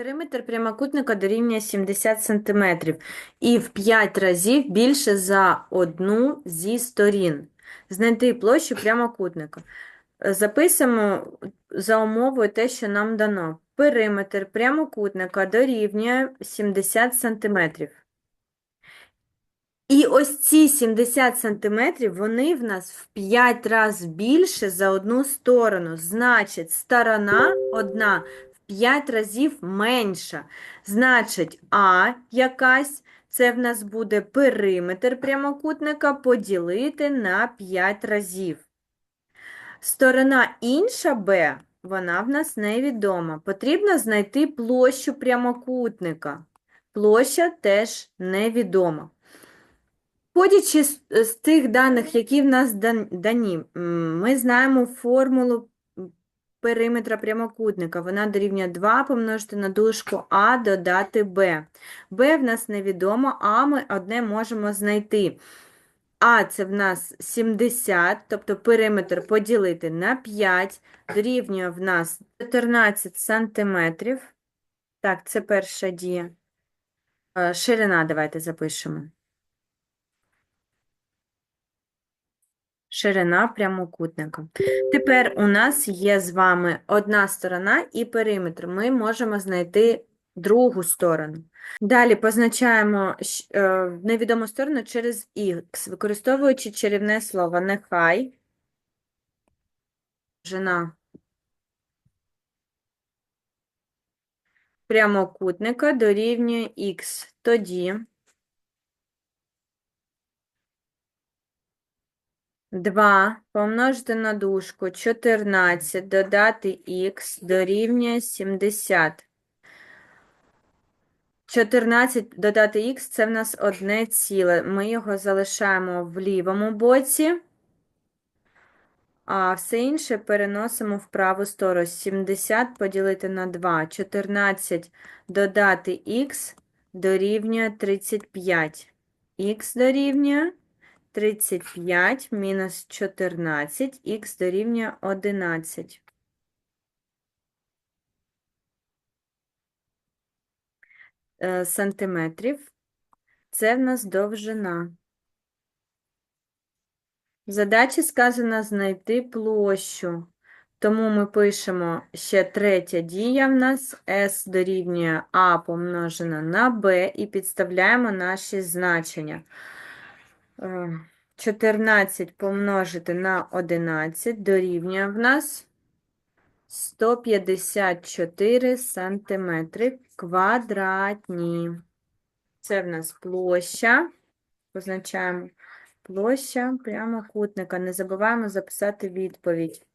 Периметр прямокутника дорівнює 70 см і в 5 разів більше за одну зі сторін. Знайти площу прямокутника. Е, Записуємо за умовою те, що нам дано. Периметр прямокутника дорівнює 70 см. І ось ці 70 см, вони в нас в 5 разів більше за одну сторону. Значить, сторона одна 5 разів менша. Значить, А якась, це в нас буде периметр прямокутника поділити на 5 разів. Сторона інша Б, вона в нас невідома. Потрібно знайти площу прямокутника. Площа теж невідома. Виходячи з, тих даних, які в нас дані, ми знаємо формулу периметра прямокутника. Вона дорівнює 2 помножити на дужку А додати Б. Б в нас невідомо, А ми одне можемо знайти. А це в нас 70, тобто периметр поділити на 5, дорівнює в нас 14 сантиметрів. Так, це перша дія. Е, Ширина давайте запишемо. Ширина прямокутника. Тепер у нас є з вами одна сторона і периметр. Ми можемо знайти другу сторону. Далі позначаємо е, невідому сторону через х, використовуючи чарівне слово нехай. Жена прямокутника дорівнює х. Тоді 2 помножити на дужку 14 додати х дорівнює 70. 14 додати х це в нас одне ціле. Ми його залишаємо в лівому боці, а все інше переносимо в праву сторону. 70 поділити на 2. 14 додати х дорівнює 35. х дорівнює 35 мінус 14, х дорівнює 11. Е, Сантиметрів. Це в нас довжина. В задачі сказано знайти площу. Тому ми пишемо ще третя дія в нас S дорівнює А помножена на Б і підставляємо наші значення. Е, 14 помножити на 11 дорівнює в нас 154 сантиметри квадратні. Це в нас площа. Позначаємо площа прямокутника. Не забуваємо записати відповідь.